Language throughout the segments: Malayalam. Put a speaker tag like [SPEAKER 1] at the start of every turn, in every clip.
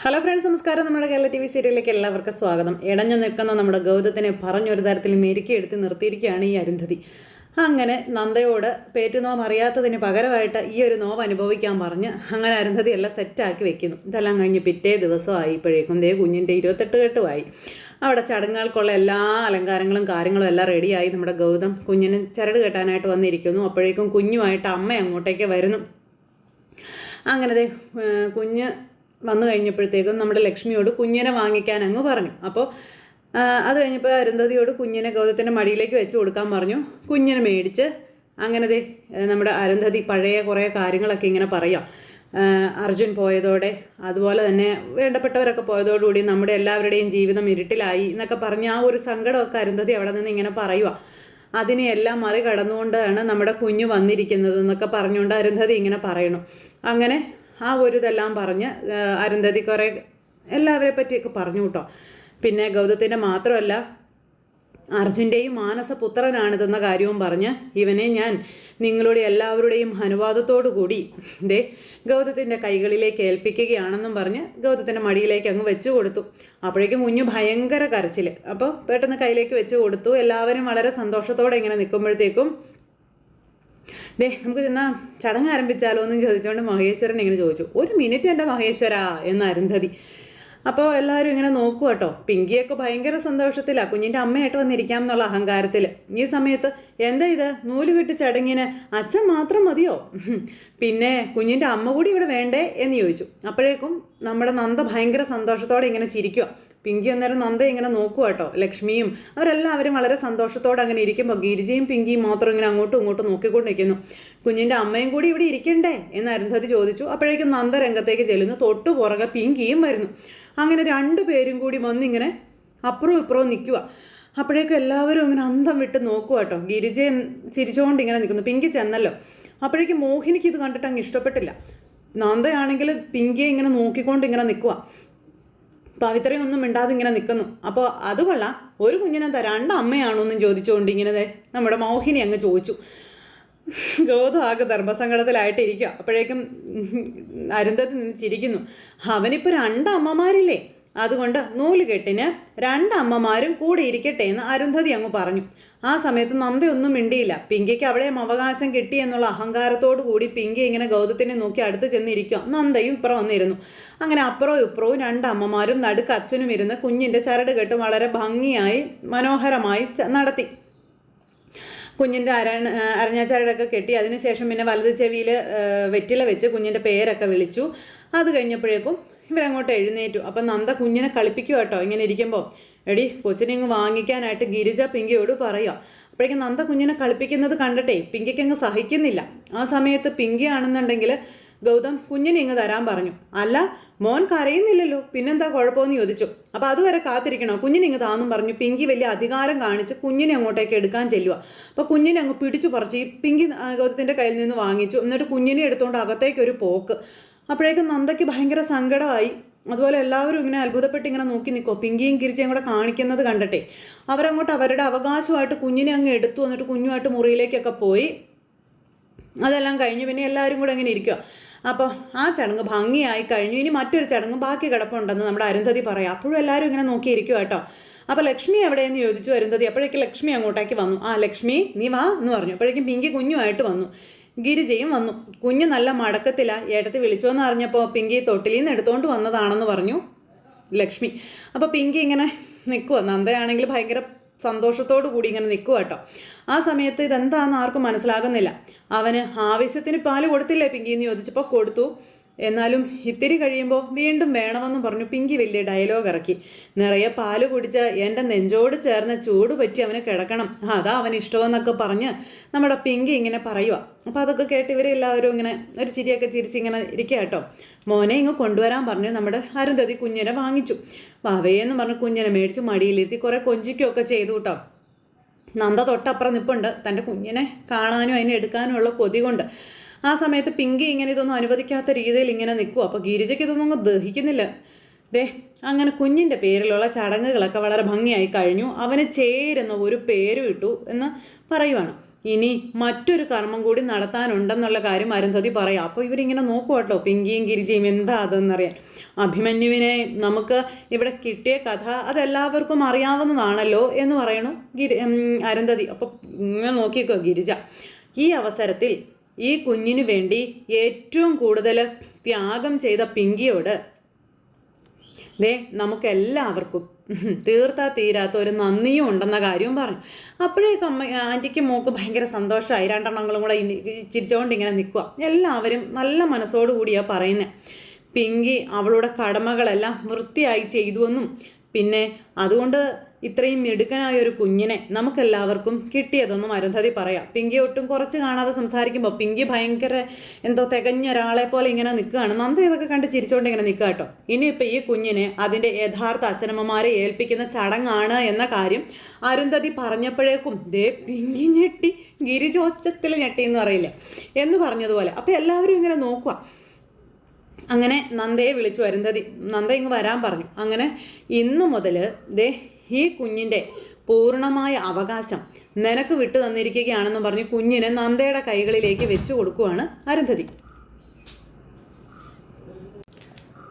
[SPEAKER 1] ഹലോ ഫ്രണ്ട്സ് നമസ്കാരം. നമ്മുടെ കേരള ടി വി സീരിയലിലേക്ക് എല്ലാവർക്കും സ്വാഗതം. ഇടഞ്ഞു നിൽക്കുന്ന നമ്മുടെ ഗൗതത്തിനെ പറഞ്ഞൊരു തരത്തിൽ മെരുക്കി എടുത്ത് നിർത്തിയിരിക്കുകയാണ് ഈ അരുന്ധതി. അങ്ങനെ നന്ദയോട് പേറ്റുനോവ് അറിയാത്തതിന് പകരമായിട്ട് ഈ ഒരു നോവ് അനുഭവിക്കാൻ പറഞ്ഞ് അങ്ങനെ അരുന്ധതി എല്ലാം സെറ്റാക്കി വെക്കുന്നു. ഇതെല്ലാം കഴിഞ്ഞ് പിറ്റേ ദിവസമായി ഇപ്പോഴേക്കും ദേ കുഞ്ഞിന്റെ ഇരുപത്തെട്ട് കെട്ടുമായി. അവിടെ ചടങ്ങുകൾക്കുള്ള എല്ലാ അലങ്കാരങ്ങളും കാര്യങ്ങളും എല്ലാം റെഡിയായി നമ്മുടെ ഗൗതം കുഞ്ഞിന് ചരട് കെട്ടാനായിട്ട് വന്നിരിക്കുന്നു. അപ്പോഴേക്കും കുഞ്ഞുമായിട്ട് അമ്മ അങ്ങോട്ടേക്ക് വരുന്നു. അങ്ങനെ കുഞ്ഞ് വന്നു കഴിഞ്ഞപ്പോഴത്തേക്കും നമ്മുടെ ലക്ഷ്മിയോട് കുഞ്ഞിനെ വാങ്ങിക്കാൻ അങ്ങ് പറഞ്ഞു. അപ്പോൾ അത് കഴിഞ്ഞപ്പോൾ അരുന്ധതിയോട് കുഞ്ഞിനെ ഗൗതത്തിന്റെ മടിയിലേക്ക് വെച്ച് കൊടുക്കാൻ പറഞ്ഞു. കുഞ്ഞിനെ മേടിച്ച് അങ്ങനെ ദേ നമ്മുടെ അരുന്ധതി പഴയ കുറേ കാര്യങ്ങളൊക്കെ ഇങ്ങനെ പറയാം. അർജുൻ പോയതോടെ അതുപോലെ തന്നെ വേണ്ടപ്പെട്ടവരൊക്കെ പോയതോടുകൂടി നമ്മുടെ എല്ലാവരുടെയും ജീവിതം ഇരുട്ടിലായി എന്നൊക്കെ പറഞ്ഞ് ആ ഒരു സങ്കടമൊക്കെ അരുന്ധതി അവിടെ നിന്ന് ഇങ്ങനെ പറയുക അതിനെയെല്ലാം മറികടന്നുകൊണ്ടാണ് നമ്മുടെ കുഞ്ഞ് വന്നിരിക്കുന്നത് എന്നൊക്കെ പറഞ്ഞുകൊണ്ട് അരുന്ധതി ഇങ്ങനെ പറയണം. അങ്ങനെ ആ ഒരു ഇതെല്ലാം പറഞ്ഞ് അരുന്ധതി കുറേ എല്ലാവരെ പറ്റിയൊക്കെ പറഞ്ഞു കേട്ടോ. പിന്നെ ഗൗതത്തിന്റെ മാത്രമല്ല അർജുന്റെയും മാനസപുത്രനാണിതെന്ന കാര്യവും പറഞ്ഞ് ഇവനെ ഞാൻ നിങ്ങളുടെ എല്ലാവരുടെയും അനുവാദത്തോടു കൂടി ദേ ഗൗതത്തിന്റെ കൈകളിലേക്ക് ഏൽപ്പിക്കുകയാണെന്നും പറഞ്ഞ് ഗൗതത്തിന്റെ മടിയിലേക്ക് അങ്ങ് വെച്ചു കൊടുത്തു. അപ്പോഴേക്കും കുഞ്ഞു ഭയങ്കര കരച്ചിൽ അപ്പോൾ പെട്ടെന്ന് കയ്യിലേക്ക് വെച്ചു കൊടുത്തു. എല്ലാവരും വളരെ സന്തോഷത്തോടെ ഇങ്ങനെ നിൽക്കുമ്പോഴത്തേക്കും ദേ നമുക്ക് ചെന്നാ ചടങ്ങ് ആരംഭിച്ചാലോ എന്ന് ചോദിച്ചുകൊണ്ട് മഹേശ്വരൻ ഇങ്ങനെ ചോദിച്ചു. ഒരു മിനിറ്റ് എന്റെ മഹേശ്വര എന്ന് അരുന്ധതി. അപ്പോൾ എല്ലാവരും ഇങ്ങനെ നോക്കുക കേട്ടോ. പിങ്കിയൊക്കെ ഭയങ്കര സന്തോഷത്തിലാണ് കുഞ്ഞിന്റെ അമ്മയായിട്ട് വന്നിരിക്കാം എന്നുള്ള അഹങ്കാരത്തിൽ ഈ സമയത്ത് എന്താ ഇത്? നൂൽ കെട്ടി ചടങ്ങിന് അച്ഛൻ മാത്രം മതിയോ? പിന്നെ കുഞ്ഞിന്റെ അമ്മ കൂടി ഇവിടെ വേണ്ടേ എന്ന് ചോദിച്ചു. അപ്പോഴേക്കും നമ്മുടെ നന്ദ ഭയങ്കര സന്തോഷത്തോടെ ഇങ്ങനെ ചിരിക്കുക പിങ്കി അന്നേരം നന്ദ ഇങ്ങനെ നോക്കുക കേട്ടോ. ലക്ഷ്മിയും അവരെല്ലാവരും വളരെ സന്തോഷത്തോടെ അങ്ങനെ ഇരിക്കുമ്പോൾ ഗിരിജയും പിങ്കിയും മാത്രം ഇങ്ങനെ അങ്ങോട്ടും ഇങ്ങോട്ടും നോക്കിക്കൊണ്ടിരിക്കുന്നു. കുഞ്ഞിന്റെ അമ്മയും കൂടി ഇവിടെ ഇരിക്കണ്ടേ? എന്ന് അരുന്ധതി ചോദിച്ചു. അപ്പോഴേക്കും നന്ദ രംഗത്തേക്ക് ചെല്ലുന്നു. തൊട്ടു പുറകെ പിങ്കിയും വരുന്നു. അങ്ങനെ രണ്ടു പേരും കൂടി വന്നിങ്ങനെ അപ്പുറവും ഇപ്പുറവും നിൽക്കുക അപ്പോഴേക്കും എല്ലാവരും ഇങ്ങനെ അന്തം വിട്ട് നോക്കുക കേട്ടോ. ഗിരിജയും ചിരിച്ചുകൊണ്ട് ഇങ്ങനെ നിൽക്കുന്നു. പിങ്കി ചെന്നല്ലോ. അപ്പോഴേക്കും മോഹിനിക്ക് ഇത് കണ്ടിട്ട് അങ്ങ് ഇഷ്ടപ്പെട്ടില്ല. നന്ദയാണെങ്കിൽ പിങ്കിയെ ഇങ്ങനെ നോക്കിക്കൊണ്ട് ഇങ്ങനെ നിൽക്കുക പവിത്രയൊന്നും മിണ്ടാതെ ഇങ്ങനെ നിൽക്കുന്നു അപ്പോൾ അത് കൊള്ളാം. ഒരു കുഞ്ഞിനെന്താ രണ്ട് അമ്മയാണോന്നും ചോദിച്ചുകൊണ്ട് ഇങ്ങനെ നമ്മുടെ മോഹിനി അങ്ങ് ചോദിച്ചു. ഗോതു ആകെ ധർമ്മസങ്കടത്തിലായിട്ടിരിക്കുക അപ്പോഴേക്കും അരുന്ധത്തിൽ നിന്ന് ചിരിക്കുന്നു. അവനിപ്പോൾ രണ്ട് അമ്മമാരില്ലേ അതുകൊണ്ട് നൂലുകെട്ടിന് രണ്ടമ്മമാരും കൂടെ ഇരിക്കട്ടെ എന്ന് അരുന്ധതി അങ്ങ് പറഞ്ഞു. ആ സമയത്ത് നന്ദയൊന്നും മിണ്ടിയില്ല. പിങ്കിക്ക് അവിടെയും അവകാശം കിട്ടി എന്നുള്ള അഹങ്കാരത്തോടു കൂടി പിങ്കി ഇങ്ങനെ ഗൗതത്തിനെ നോക്കി അടുത്ത് ചെന്നിരിക്കുക. നന്ദയും ഇപ്പുറം വന്നിരുന്നു. അങ്ങനെ അപ്പുറവും ഇപ്പുറവും രണ്ട് അമ്മമാരും നടുക്ക് അച്ഛനും ഇരുന്ന് കുഞ്ഞിന്റെ ചരട് കെട്ടും വളരെ ഭംഗിയായി മനോഹരമായി നടത്തി. കുഞ്ഞിന്റെ അര അരഞ്ഞാച്ചാരടൊക്കെ കെട്ടി അതിനുശേഷം പിന്നെ വലത് ചെവിയിൽ വെറ്റില വെച്ച് കുഞ്ഞിന്റെ പേരൊക്കെ വിളിച്ചു. അത് കഴിഞ്ഞപ്പോഴേക്കും ഇവരങ്ങോട്ട് എഴുന്നേറ്റു. അപ്പം നന്ദ കുഞ്ഞിനെ കളിപ്പിക്കുക കേട്ടോ ഇങ്ങനെ ഇരിക്കുമ്പോൾ എടി കൊച്ചിനെ ഇങ്ങ് വാങ്ങിക്കാനായിട്ട് ഗിരിജ പിങ്കിയോട് പറയുക അപ്പോഴേക്കും നന്ദ കുഞ്ഞിനെ കളിപ്പിക്കുന്നത് കണ്ടിട്ടേ പിങ്കിക്ക് അങ്ങ് സഹിക്കുന്നില്ല. ആ സമയത്ത് പിങ്കി ആണെന്നുണ്ടെങ്കിൽ ഗൗതം കുഞ്ഞിനെ ഇങ്ങ് തരാൻ പറഞ്ഞു. അല്ല മോൻ കരയുന്നില്ലല്ലോ. പിന്നെന്താ കുഴപ്പമെന്ന് ചോദിച്ചു. അപ്പോൾ അതുവരെ കാത്തിരിക്കണോ? കുഞ്ഞിനെ ഇങ്ങ് താന്നും പറഞ്ഞു. പിങ്കി വലിയ അധികാരം കാണിച്ച് കുഞ്ഞിനെ അങ്ങോട്ടേക്ക് എടുക്കാൻ ചെല്ലുക അപ്പോൾ കുഞ്ഞിനെ അങ്ങ് പിടിച്ചു പറിച്ച് ഈ പിങ്കി ഗൗതത്തിന്റെ കയ്യിൽ നിന്ന് വാങ്ങിച്ചു. എന്നിട്ട് കുഞ്ഞിനെ എടുത്തുകൊണ്ട് അകത്തേക്കൊരു പോക്ക്. അപ്പോഴേക്കും നന്ദയ്ക്ക് ഭയങ്കര സങ്കടമായി. അതുപോലെ എല്ലാവരും ഇങ്ങനെ അത്ഭുതപ്പെട്ട് ഇങ്ങനെ നോക്കി നിൽക്കോ പിങ്കിയും കിരിച്ചയും കൂടെ കാണിക്കുന്നത് കണ്ടിട്ടെ. അവരങ്ങോട്ട് അവരുടെ അവകാശമായിട്ട് കുഞ്ഞിനെ അങ്ങ് എടുത്തു വന്നിട്ട് കുഞ്ഞുമായിട്ട് മുറിയിലേക്കൊക്കെ പോയി. അതെല്ലാം കഴിഞ്ഞ് പിന്നെ എല്ലാവരും കൂടെ ഇങ്ങനെ ഇരിക്കുക അപ്പോൾ ആ ചടങ്ങ് ഭംഗിയായി കഴിഞ്ഞു. ഇനി മറ്റൊരു ചടങ്ങ് ബാക്കി കിടപ്പുണ്ടെന്ന് നമ്മുടെ അരുന്ധതി പറയാം. അപ്പോഴും എല്ലാവരും ഇങ്ങനെ നോക്കിയിരിക്കുക കേട്ടോ. അപ്പോൾ ലക്ഷ്മി എവിടെയെന്ന് ചോദിച്ചു അരുന്ധതി. അപ്പോഴേക്കും ലക്ഷ്മി അങ്ങോട്ടേക്ക് വന്നു. ആ ലക്ഷ്മി നീ വാ എന്ന് പറഞ്ഞു. അപ്പോഴേക്കും പിങ്കി കുഞ്ഞുമായിട്ട് വന്നു. ഗിരിജയും വന്നു. കുഞ്ഞ് നല്ല മടക്കത്തില. ഏട്ടത്തി വിളിച്ചോന്ന് അറിഞ്ഞപ്പോൾ പിങ്കി തൊട്ടിലിൽ നിന്ന് എടുത്തുകൊണ്ട് വന്നതാണെന്ന് പറഞ്ഞു ലക്ഷ്മി. അപ്പോൾ പിങ്കി ഇങ്ങനെ നിൽക്കുക നന്ദയാണെങ്കിൽ ഭയങ്കര സന്തോഷത്തോടു കൂടി ഇങ്ങനെ നിൽക്കുക കേട്ടോ ആ സമയത്ത് ഇതെന്താണെന്ന് ആർക്കും മനസ്സിലാകുന്നില്ല. അവന് ആവശ്യത്തിന് പാൽ കൊടുത്തില്ലേ പിങ്കി എന്ന് ചോദിച്ചപ്പോൾ കൊടുത്തു. എന്നാലും ഇത്തിരി കഴിയുമ്പോൾ വീണ്ടും വേണമെന്ന് പറഞ്ഞു പിങ്കി വലിയ ഡയലോഗ് ഇറക്കി. നിറയെ പാൽ കുടിച്ച എന്റെ നെഞ്ചോട് ചേർന്ന് ചൂട് പറ്റി അവന് കിടക്കണം. അതാ അവൻ ഇഷ്ടമെന്നൊക്കെ പറഞ്ഞ് നമ്മുടെ പിങ്കി ഇങ്ങനെ പറയുക അപ്പോൾ അതൊക്കെ കേട്ട് ഇവരെല്ലാവരും ഇങ്ങനെ ഒരു ചിരിയൊക്കെ ചിരിച്ച് ഇങ്ങനെ ഇരിക്കുക കേട്ടോ. മോനെ ഇങ്ങ് കൊണ്ടുവരാൻ പറഞ്ഞു നമ്മുടെ അരുന്ധതി കുഞ്ഞിനെ വാങ്ങിച്ചു. അവയെന്ന് പറഞ്ഞ് കുഞ്ഞിനെ മേടിച്ച് മടിയിലിരുത്തി കുറേ കൊഞ്ചിക്കുകയൊക്കെ ചെയ്തു കേട്ടോ. നന്ദ തൊട്ടപ്പുറം നിപ്പുണ്ട്. തന്റെ കുഞ്ഞിനെ കാണാനും അതിനെ എടുക്കാനും ഉള്ള കൊതി കൊണ്ട്. ആ സമയത്ത് പിങ്കി ഇങ്ങനെ ഇതൊന്നും അനുവദിക്കാത്ത രീതിയിൽ ഇങ്ങനെ നിൽക്കും അപ്പോൾ ഗിരിജയ്ക്ക് ഇതൊന്നും അങ്ങ് ദഹിക്കുന്നില്ല. ദേ അങ്ങനെ കുഞ്ഞിന്റെ പേരിലുള്ള ചടങ്ങുകളൊക്കെ വളരെ ഭംഗിയായി കഴിഞ്ഞു. അവന് ചേരുന്ന ഒരു പേരും ഇട്ടു എന്ന് പറയുവാണ്. ഇനി മറ്റൊരു കർമ്മം കൂടി നടത്താനുണ്ടെന്നുള്ള കാര്യം അരുന്ധതി പറയാം. അപ്പോൾ ഇവരിങ്ങനെ നോക്കുക കേട്ടോ പിങ്കിയും ഗിരിജയും എന്താ അതെന്നറിയാൻ. അഭിമന്യുവിനെ നമുക്ക് ഇവിടെ കിട്ടിയ കഥ അതെല്ലാവർക്കും അറിയാവുന്നതാണല്ലോ എന്ന് പറയണു ഗിരി അരുന്ധതി. അപ്പോൾ ഇങ്ങനെ നോക്കിക്കോ ഗിരിജ. ഈ അവസരത്തിൽ ഈ കുഞ്ഞിനു വേണ്ടി ഏറ്റവും കൂടുതൽ ത്യാഗം ചെയ്ത പിങ്കിയോട് ദേ നമുക്കെല്ലാവർക്കും തീർത്താ തീരാത്ത ഒരു നന്ദിയും ഉണ്ടെന്ന കാര്യവും പറഞ്ഞു. അപ്പോഴേക്കും അമ്മ ആന്റിക്ക് മോക്ക് ഭയങ്കര സന്തോഷമായി. രണ്ടെണ്ണങ്ങളും കൂടെ ചിരിച്ചുകൊണ്ട് ഇങ്ങനെ നിൽക്കുക എല്ലാവരും നല്ല മനസ്സോടുകൂടിയാണ് പറയുന്നത് പിങ്കി അവളുടെ കടമകളെല്ലാം വൃത്തിയായി ചെയ്തുവെന്നും പിന്നെ അതുകൊണ്ട് ഇത്രയും മിടുക്കനായ ഒരു കുഞ്ഞിനെ നമുക്കെല്ലാവർക്കും കിട്ടിയതൊന്നും അരുന്ധതി പറയാം. പിങ്കി ഒട്ടും കുറച്ച് കാണാതെ സംസാരിക്കുമ്പോൾ പിങ്കി ഭയങ്കര എന്തോ തികഞ്ഞ ഒരാളെ പോലെ ഇങ്ങനെ നിൽക്കുകയാണ്. നന്ദ ഇതൊക്കെ കണ്ട് ചിരിച്ചുകൊണ്ട് ഇങ്ങനെ നിൽക്കുക കേട്ടോ. ഇനിയിപ്പോൾ ഈ കുഞ്ഞിനെ അതിന്റെ യഥാർത്ഥ അച്ഛനമ്മമാരെ ഏൽപ്പിക്കുന്ന ചടങ്ങാണ് എന്ന കാര്യം അരുന്ധതി പറഞ്ഞപ്പോഴേക്കും ദേ പിങ്കി ഞെട്ടി ഗിരിജോച്ചത്തിൽ ഞെട്ടി എന്ന് പറയില്ലേ? എന്ന് പറഞ്ഞതുപോലെ. അപ്പോൾ എല്ലാവരും ഇങ്ങനെ നോക്കുക അങ്ങനെ നന്ദയെ വിളിച്ചു അരുന്ധതി. നന്ദ ഇങ്ങ് വരാൻ പറഞ്ഞു. അങ്ങനെ ഇന്നു മുതൽ ദേ ഈ കുഞ്ഞിന്റെ പൂർണമായ അവകാശം നിനക്ക് വിട്ടു തന്നിരിക്കുകയാണെന്ന് പറഞ്ഞ് കുഞ്ഞിനെ നന്ദയുടെ കൈകളിലേക്ക് വെച്ചു കൊടുക്കുവാണ് അരുന്ധതി.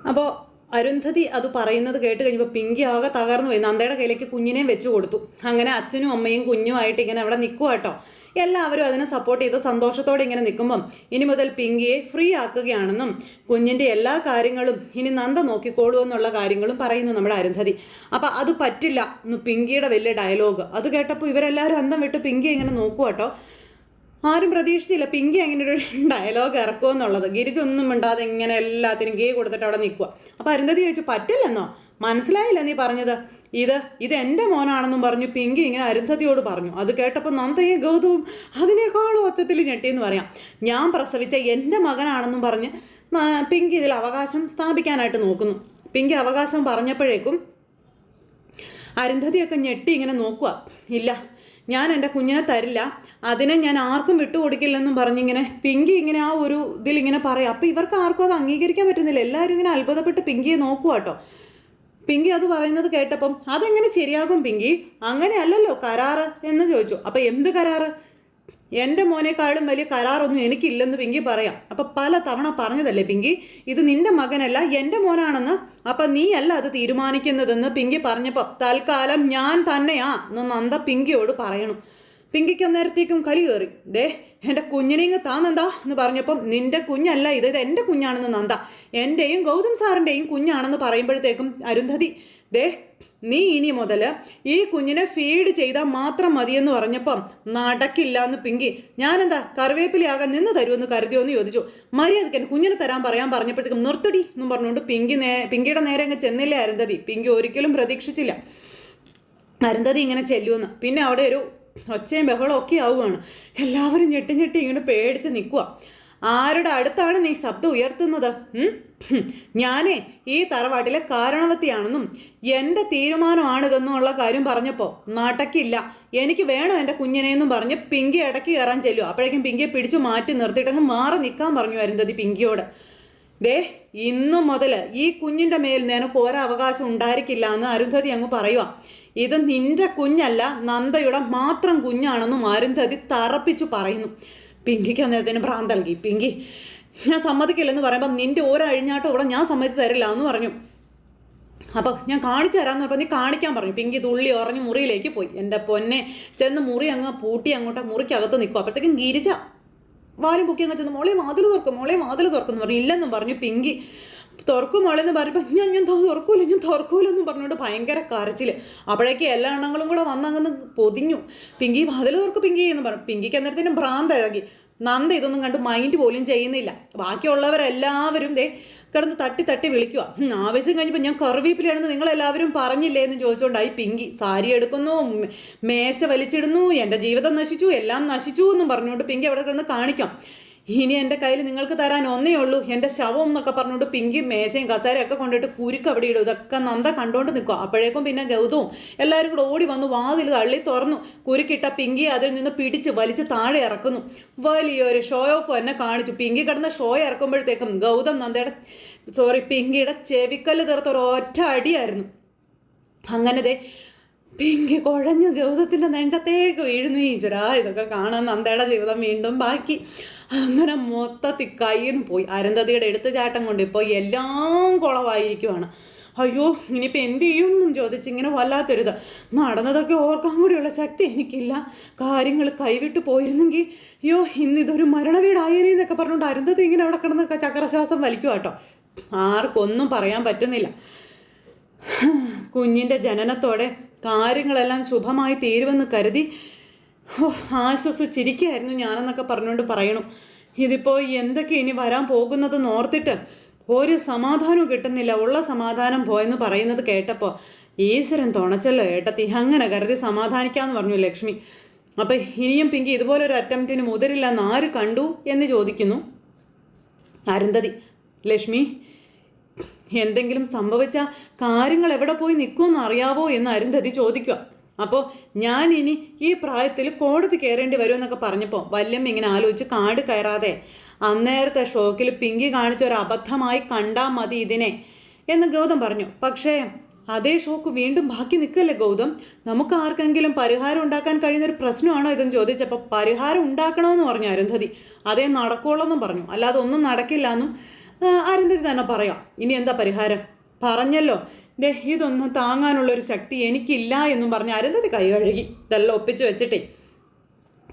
[SPEAKER 1] അപ്പോൾ അരുന്ധതി അത് പറയുന്നത് കേട്ട് കഴിഞ്ഞപ്പോൾ പിങ്കി ആകെ തകർന്നു പോയി. നന്ദയുടെ കയ്യിലേക്ക് കുഞ്ഞിനെയും വെച്ചു കൊടുത്തു. അങ്ങനെ അച്ഛനും അമ്മയും കുഞ്ഞുമായിട്ട് ഇങ്ങനെ അവിടെ നിൽക്കുക കേട്ടോ എല്ലാവരും അതിനെ സപ്പോർട്ട് ചെയ്ത് സന്തോഷത്തോടെ ഇങ്ങനെ നിൽക്കുമ്പം ഇനി മുതൽ പിങ്കിയെ ഫ്രീ ആക്കുകയാണെന്നും കുഞ്ഞിന്റെ എല്ലാ കാര്യങ്ങളും ഇനി നന്ദ നോക്കിക്കോളൂ എന്നുള്ള കാര്യങ്ങളും പറയുന്നു നമ്മുടെ അരുന്ധതി. അപ്പം അത് പറ്റില്ല. എന്ന് പിങ്കിയുടെ വലിയ ഡയലോഗ് അത് കേട്ടപ്പോൾ ഇവരെല്ലാവരും അന്തം വിട്ട് പിങ്കി ഇങ്ങനെ നോക്കുക കേട്ടോ. ആരും പ്രതീക്ഷിച്ചില്ല പിങ്കി അങ്ങനെ ഒരു ഡയലോഗ് ഇറക്കുമെന്നുള്ളത് ഗിരിജൊന്നും മിണ്ടാതെ ഇങ്ങനെ എല്ലാത്തിനും ഗേ കൊടുത്തിട്ട് അവിടെ നിൽക്കുക അപ്പോൾ അരുന്ധതി ചോദിച്ചു പറ്റില്ലെന്നോ? മനസ്സിലായില്ല നീ പറഞ്ഞത്. ഇത് ഇത് എന്റെ മോനാണെന്നും പറഞ്ഞു പിങ്കി ഇങ്ങനെ അരുന്ധതിയോട് പറഞ്ഞു. അത് കേട്ടപ്പോൾ നന്ദയും ഗൗതവും അതിനേക്കാളും ഒച്ചത്തിൽ ഞെട്ടിയെന്ന് പറയാം. ഞാൻ പ്രസവിച്ച എന്റെ മകനാണെന്നും പറഞ്ഞ് പിങ്കി ഇതിൽ അവകാശം സ്ഥാപിക്കാനായിട്ട് നോക്കുന്നു. പിങ്കി അവകാശം പറഞ്ഞപ്പോഴേക്കും അരുന്ധതിയൊക്കെ ഞെട്ടി ഇങ്ങനെ നോക്കുക ഇല്ല ഞാൻ എന്റെ കുഞ്ഞിനെ തരില്ല. അതിനെ ഞാൻ ആർക്കും വിട്ടുകൊടുക്കില്ലെന്നും പറഞ്ഞിങ്ങനെ പിങ്കി ഇങ്ങനെ ആ ഒരു ഇതിൽ ഇങ്ങനെ പറയാം. അപ്പോൾ ഇവർക്ക് ആർക്കും അത് അംഗീകരിക്കാൻ പറ്റുന്നില്ല. എല്ലാവരും ഇങ്ങനെ അത്ഭുതപ്പെട്ട് പിങ്കിയെ നോക്കുക കേട്ടോ. പിങ്കി അത് പറയുന്നത് കേട്ടപ്പം അതെങ്ങനെ ശരിയാകും പിങ്കി? അങ്ങനെ അല്ലല്ലോ കരാറ് എന്ന് ചോദിച്ചു. അപ്പം എന്ത് കരാറ്? എന്റെ മോനേക്കാളും വലിയ കരാറൊന്നും എനിക്കില്ലെന്ന് പിങ്കി പറയാം. അപ്പം പല തവണ പറഞ്ഞതല്ലേ പിങ്കി? ഇത് നിന്റെ മകനല്ല എന്റെ മോനാണെന്ന്. അപ്പം നീയല്ല അത് തീരുമാനിക്കുന്നതെന്ന് പിങ്കി പറഞ്ഞപ്പോൾ തൽക്കാലം ഞാൻ തന്നെയാ എന്ന് നന്ദ പിങ്കിയോട് പറയണു. പിങ്കിക്ക് അന്നേരത്തേക്കും കലി കയറി. ദേ എന്റെ കുഞ്ഞിനെ ഇങ്ങ് താന്നെന്താ എന്ന് പറഞ്ഞപ്പം നിന്റെ കുഞ്ഞല്ല ഇത് ഇത് എന്റെ കുഞ്ഞാണെന്ന് നന്ദ. എന്റെയും ഗൗതം സാറിന്റെയും കുഞ്ഞാണെന്ന് പറയുമ്പോഴത്തേക്കും അരുന്ധതി ദേ നീ ഇനി മുതൽ ഈ കുഞ്ഞിനെ ഫീഡ് ചെയ്താൽ മാത്രം മതിയെന്ന് പറഞ്ഞപ്പം നടക്കില്ല എന്ന് പിങ്കി ഞാനെന്താ കറിവേപ്പിലയാകാൻ നിന്ന് തരുമെന്ന് കരുതിയോ എന്ന് ചോദിച്ചു. മര്യാദയ്ക്ക് എന്റെ കുഞ്ഞിനെ തരാൻ പറയാൻ പറഞ്ഞപ്പോഴത്തേക്കും നിർത്തടി എന്നും പറഞ്ഞുകൊണ്ട് പിങ്കി നേ പിങ്കിയുടെ നേരെ അങ്ങ് ചെന്നില്ലേ അരുന്ധതി. പിങ്കി ഒരിക്കലും പ്രതീക്ഷിച്ചില്ല. അരുന്ധതി ഇങ്ങനെ ചെല്ലുമെന്ന് പിന്നെ അവിടെ ഒരു ഒച്ചയും ബഹളം ഒക്കെ ആവുകയാണ്. എല്ലാവരും ഞെട്ടി ഞെട്ടി ഇങ്ങനെ പേടിച്ച് നിൽക്കുക ആരുടെ അടുത്താണ് നീ ശബ്ദം ഉയർത്തുന്നത്? ഞാനേ ഈ തറവാട്ടിലെ കാരണവത്തിയാണെന്നും എന്റെ തീരുമാനമാണിതെന്നുള്ള കാര്യം പറഞ്ഞപ്പോൾ നാട്ടക്കില്ല എനിക്ക് വേണം എന്റെ കുഞ്ഞിനെയെന്നും പറഞ്ഞ് പിങ്കി ഇടയ്ക്ക് കയറാൻ ചെല്ലും അപ്പോഴേക്കും പിങ്കിയെ പിടിച്ചു മാറ്റി നിർത്തിയിട്ടങ്ങ് മാറി നിൽക്കാൻ പറഞ്ഞു അരുന്ധതി പിങ്കിയോട്. ദേ ഇന്നു മുതൽ ഈ കുഞ്ഞിന്റെ മേൽ നിനക്ക് ഒരവകാശം ഉണ്ടായിരിക്കില്ല എന്ന് അരുന്ധതി അങ്ങ് പറയുക ഇത് നിന്റെ കുഞ്ഞല്ല നന്ദയുടെ മാത്രം കുഞ്ഞാണെന്നും അരുന്ധതി തറപ്പിച്ചു പറയുന്നു. പിങ്കിക്ക് അന്നേരത്തിന് ഭ്രാന്ത് നൽകി. പിങ്കി ഞാൻ സമ്മതിക്കില്ലെന്ന് പറയുമ്പോൾ നിന്റെ ഓരോ അഴിഞ്ഞാട്ടം ഇവിടെ ഞാൻ സമ്മതിച്ച് തരില്ല എന്ന് പറഞ്ഞു. അപ്പോൾ ഞാൻ കാണിച്ചു തരാമെന്ന് പറഞ്ഞപ്പോൾ നീ കാണിക്കാൻ പറഞ്ഞു. പിങ്കി തുള്ളി ഉറഞ്ഞ് മുറിയിലേക്ക് പോയി. എന്റെ പൊന്നെ ചെന്ന് മുറി അങ്ങ് പൂട്ടി അങ്ങോട്ട് മുറിക്കകത്ത് നിൽക്കും അപ്പോഴത്തേക്കും ഗിരിച്ച വാലും പൊക്കി അങ്ങ് ചെന്ന് മോളെ വാതിൽ തുറക്കും മോളെ വാതിൽ തുറക്കും പറഞ്ഞു. ഇല്ലെന്നും പറഞ്ഞു. പിങ്കി തുറക്കും മോളെന്ന് പറയുമ്പോൾ ഞാൻ ഞാൻ തുറക്കൂല ഞാൻ തുറക്കൂലെന്നും പറഞ്ഞുകൊണ്ട് ഭയങ്കര കരച്ചിൽ അപ്പോഴേക്ക് എല്ലാ എണ്ണങ്ങളും കൂടെ വന്നങ്ങ് പൊതിഞ്ഞു. പിങ്കി വാതിൽ തുറക്കും പിങ്കി എന്ന് പറഞ്ഞു. പിങ്കിക്ക് അന്നേരത്തേനും ഭ്രാന്ത് ഇഴകി നന്ദ ഇതൊന്നും കണ്ട് മൈൻഡ് പോലും ചെയ്യുന്നില്ല. ബാക്കിയുള്ളവരെല്ലാവരും ദേ കിടന്ന് തട്ടി തട്ടി വിളിക്കുക ആവശ്യം കഴിഞ്ഞപ്പോൾ ഞാൻ കറിവേപ്പിലാണെന്ന് നിങ്ങളെല്ലാവരും പറഞ്ഞില്ലേ എന്ന് ചോദിച്ചുകൊണ്ടായി പിങ്കി. സാരി എടുക്കുന്നു മേശ വലിച്ചിടുന്നു എന്റെ ജീവിതം നശിച്ചു എല്ലാം നശിച്ചു എന്നും പറഞ്ഞുകൊണ്ട് പിങ്കി അവിടെ കിടന്ന് കാണിക്കാം. ഇനി എന്റെ കയ്യിൽ നിങ്ങൾക്ക് തരാൻ ഒന്നേ ഉള്ളൂ. എന്റെ ശവം എന്നൊക്കെ പറഞ്ഞുകൊണ്ട് പിങ്കി മേശയും കസേരയൊക്കെ കൊണ്ടിട്ട് കുരുക്ക് അവിടെ ഇടും. ഇതൊക്കെ നന്ദ കണ്ടുകൊണ്ട് നിൽക്കുക അപ്പോഴേക്കും പിന്നെ ഗൗതവും എല്ലാവരും കൂടെ ഓടി വന്നു വാതിൽ തള്ളി തുറന്നു. കുരുക്കിട്ട പിങ്കി അതിൽ നിന്ന് പിടിച്ച് വലിച്ച് താഴെ ഇറക്കുന്നു. വലിയൊരു ഷോ ഓഫ് എന്നെ കാണിച്ചു. പിങ്കി കിടന്ന ഷോ ഇറക്കുമ്പോഴത്തേക്കും ഗൗതം നന്ദയുടെ സോറി പിങ്കിയുടെ ചെവിക്കല്ല് തീർത്ത ഒരു ഒറ്റ അടിയായിരുന്നു. അങ്ങനത്തെ പിങ്കി കുഴഞ്ഞ് ഗൗതത്തിന്റെ നെഞ്ചത്തേക്ക് വീഴുന്നു. ഈശ്വരാ ഇതൊക്കെ കാണാൻ നന്ദയുടെ ജീവിതം വീണ്ടും ബാക്കി. അങ്ങനെ മൊത്തത്തിൽ കയ്യിൽ നിന്ന് പോയി എടുത്തുചാട്ടം കൊണ്ട് ഇപ്പോൾ എല്ലാം കുളവായിരിക്കുവാണ്. അയ്യോ ഇനിയിപ്പോൾ എന്ത് ചെയ്യും എന്നും ചോദിച്ച് ഇങ്ങനെ വല്ലാത്തൊരിത്. നടന്നതൊക്കെ ഓർക്കാൻ കൂടിയുള്ള ശക്തി എനിക്കില്ല. കാര്യങ്ങൾ കൈവിട്ട് പോയിരുന്നെങ്കിൽ അയ്യോ ഇന്ന് ഇതൊരു മരണവീടായേനെ എന്നൊക്കെ പറഞ്ഞുകൊണ്ട് അരുന്ധതി ഇങ്ങനെ അവിടെ കിടന്ന് ചക്രശ്വാസം വലിക്കുക കേട്ടോ. ആർക്കൊന്നും പറയാൻ പറ്റുന്നില്ല. കുഞ്ഞിന്റെ ജനനത്തോടെ കാര്യങ്ങളെല്ലാം ശുഭമായി തീരുമെന്ന് കരുതി ആശ്വസിച്ചിരിക്കുകയായിരുന്നു ഞാനെന്നൊക്കെ പറഞ്ഞുകൊണ്ട് പറയണു. ഇതിപ്പോൾ എന്തൊക്കെ ഇനി വരാൻ പോകുന്നതെന്ന് ഓർത്തിട്ട് ഒരു സമാധാനവും കിട്ടുന്നില്ല. ഉള്ള സമാധാനം പോയെന്ന് പറയുന്നത് കേട്ടപ്പോൾ ഈശ്വരൻ തുണച്ചല്ലോ ഏട്ടത്തി. അങ്ങനെ കരുതി സമാധാനിക്കാമെന്ന് പറഞ്ഞു ലക്ഷ്മി. അപ്പം ഇനിയും പിങ്കി ഇതുപോലൊരു അറ്റംപ്റ്റിന് മുതിരില്ല എന്ന് ആര് കണ്ടു എന്ന് ചോദിക്കുന്നു. അരുന്ധതി. ലക്ഷ്മി എന്തെങ്കിലും സംഭവിച്ച കാര്യങ്ങൾ എവിടെ പോയി നിൽക്കുമെന്ന് അറിയാവോ എന്ന് അരുന്ധതി ചോദിക്കുക അപ്പോൾ ഞാൻ ഇനി ഈ പ്രായത്തിൽ കോടതി കയറേണ്ടി വരുമെന്നൊക്കെ പറഞ്ഞപ്പോൾ വല്യമ്മ ഇങ്ങനെ ആലോചിച്ച് കാട് കയറാതെ അന്നേരത്തെ ഷോക്കിൽ പിങ്കി കാണിച്ച ഒരു അബദ്ധമായി കണ്ടാൽ മതി ഇതിനെ എന്ന് ഗൗതം പറഞ്ഞു. പക്ഷേ അതേ ഷോക്ക് വീണ്ടും ബാക്കി നിൽക്കല്ലേ ഗൗതം? നമുക്ക് ആർക്കെങ്കിലും പരിഹാരം ഉണ്ടാക്കാൻ കഴിയുന്ന ഒരു പ്രശ്നമാണോ ഇതെന്ന് ചോദിച്ചപ്പോൾ പരിഹാരം ഉണ്ടാക്കണമെന്ന് പറഞ്ഞു അരുന്ധതി. അതേ നടക്കുള്ളൂ പറഞ്ഞു. അല്ലാതെ ഒന്നും നടക്കില്ല എന്നും അരുന്ധതി തന്നെ പറയാം. ഇനി എന്താ പരിഹാരം? പറഞ്ഞല്ലോ. ദേ ഇതൊന്നും താങ്ങാനുള്ളൊരു ശക്തി എനിക്കില്ല എന്നും പറഞ്ഞ് അരുന്ധതി കൈ കഴുകി. ഇതെല്ലാം ഒപ്പിച്ച് വെച്ചിട്ടേ.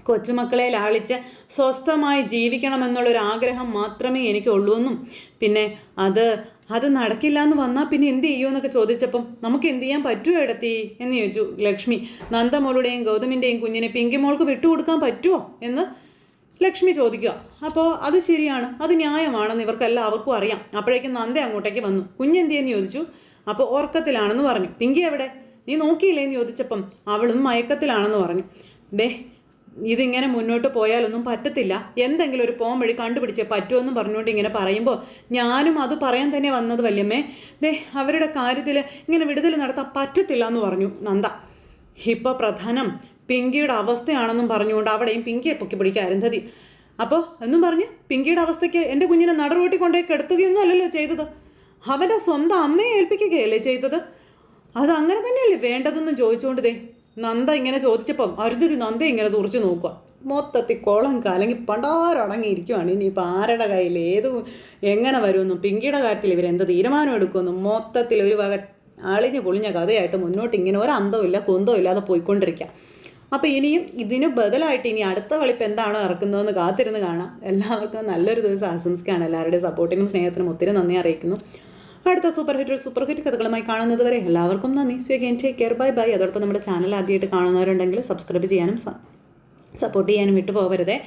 [SPEAKER 1] കൊച്ചുമക്കളെ ലാളിച്ച് സ്വസ്ഥമായി ജീവിക്കണമെന്നുള്ളൊരു ആഗ്രഹം മാത്രമേ എനിക്കുള്ളൂ എന്നും പിന്നെ അത് അത് നടക്കില്ല എന്ന് വന്നാൽ പിന്നെ എന്ത് ചെയ്യുമെന്നൊക്കെ ചോദിച്ചപ്പം നമുക്ക് എന്ത് ചെയ്യാൻ പറ്റുമോ ഇടത്തി എന്ന് ചോദിച്ചു ലക്ഷ്മി. നന്ദമോളുടെയും ഗൗതമിന്റെയും കുഞ്ഞിനെ പിങ്കിമോൾക്ക് വിട്ടുകൊടുക്കാൻ പറ്റുമോ എന്ന് ലക്ഷ്മി ചോദിക്കുക. അപ്പോൾ അത് ശരിയാണ് അത് ന്യായമാണെന്ന് ഇവർക്കെല്ലാവർക്കും അറിയാം. അപ്പോഴേക്കും നന്ദ അങ്ങോട്ടേക്ക് വന്നു. കുഞ്ഞെന്തിയെന്ന് ചോദിച്ചു? അപ്പോൾ ഉറക്കത്തിലാണെന്ന് പറഞ്ഞു. പിങ്കി എവിടെ? നീ നോക്കിയില്ലേന്ന് ചോദിച്ചപ്പം അവളും മയക്കത്തിലാണെന്ന് പറഞ്ഞു. ദേ ഇതിങ്ങനെ മുന്നോട്ട് പോയാലൊന്നും പറ്റത്തില്ല. എന്തെങ്കിലും ഒരു പോം വഴി കണ്ടുപിടിച്ചേ പറ്റുമെന്ന് പറഞ്ഞുകൊണ്ട് ഇങ്ങനെ പറയുമ്പോൾ ഞാനും അത് പറയാൻ തന്നെ വന്നത് വല്യമ്മേ ദേ അവരുടെ കാര്യത്തിൽ ഇങ്ങനെ വിടുതൽ നടത്താൻ പറ്റത്തില്ല എന്ന് പറഞ്ഞു നന്ദ. ഇപ്പൊ പ്രധാനം പിങ്കിയുടെ അവസ്ഥയാണെന്നും പറഞ്ഞുകൊണ്ട് അവിടെയും പിങ്കിയെ പൊക്കി പിടിക്കുക അരുന്ധതി. അപ്പോൾ എന്നും പറഞ്ഞ് പിങ്കിയുടെ അവസ്ഥയ്ക്ക് എന്റെ കുഞ്ഞിനെ നടറോട്ടി കൊണ്ടുപോയി കിടത്തുകയൊന്നും അല്ലല്ലോ ചെയ്തത്. അവന്റെ സ്വന്തം അമ്മയെ ഏൽപ്പിക്കുകയല്ലേ ചെയ്തത്? അത് അങ്ങനെ തന്നെയല്ലേ വേണ്ടതെന്ന് ചോദിച്ചുകൊണ്ട് ദേ നന്ദ ഇങ്ങനെ ചോദിച്ചപ്പം അരുന്ധതി നന്ദ ഇങ്ങനെ തുറച്ചു നോക്കുക. മൊത്തത്തിൽ കോളം കലങ്ങി പണ്ടാരടങ്ങിയിരിക്കുവാണ്. ഇനിയിപ്പോൾ ആരുടെ കയ്യിൽ ഏത് എങ്ങനെ വരുമെന്നും പിങ്കിയുടെ കാര്യത്തിൽ ഇവരെന്ത് തീരുമാനം എടുക്കുമെന്നും മൊത്തത്തിൽ ഒരു വക അളിഞ്ഞു പൊളിഞ്ഞ കഥയായിട്ട് മുന്നോട്ട് ഇങ്ങനെ ഒരു അന്തവും ഇല്ല കുന്തവും ഇല്ലാതെ പോയിക്കൊണ്ടിരിക്കുക. അപ്പോൾ ഇനിയും ഇതിന് ബദലായിട്ട് ഇനി അടുത്ത വെളിപ്പ് എന്താണോ ഇറക്കുന്നതെന്ന് കാത്തിരുന്ന് കാണാം. എല്ലാവർക്കും നല്ലൊരു ദിവസം ആശംസിക്കുകയാണ്. എല്ലാവരുടെയും സപ്പോർട്ടിനും സ്നേഹത്തിനും ഒത്തിരി നന്ദി അറിയിക്കുന്നു. അടുത്ത സൂപ്പർ ഹിറ്റ് സൂപ്പർ ഹിറ്റ് കഥകളുമായി കാണുന്നത് വരെ എല്ലാവർക്കും നന്ദി. So again take care bye bye അതോടൊപ്പം നമ്മുടെ ചാനൽ ആദ്യമായിട്ട് കാണുന്നവരുണ്ടെങ്കിൽ സബ്സ്ക്രൈബ് ചെയ്യാനും സപ്പോർട്ട് ചെയ്യാനും വിട്ടു പോകരുതേ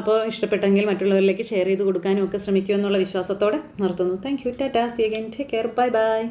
[SPEAKER 1] അപ്പോൾ ഇഷ്ടപ്പെട്ടെങ്കിൽ മറ്റുള്ളവരിലേക്ക് ഷെയർ ചെയ്ത് കൊടുക്കാനും ഒക്കെ ശ്രമിക്കുമെന്നുള്ള വിശ്വാസത്തോടെ നിർത്തുന്നു. Thank you tata see take care bye bye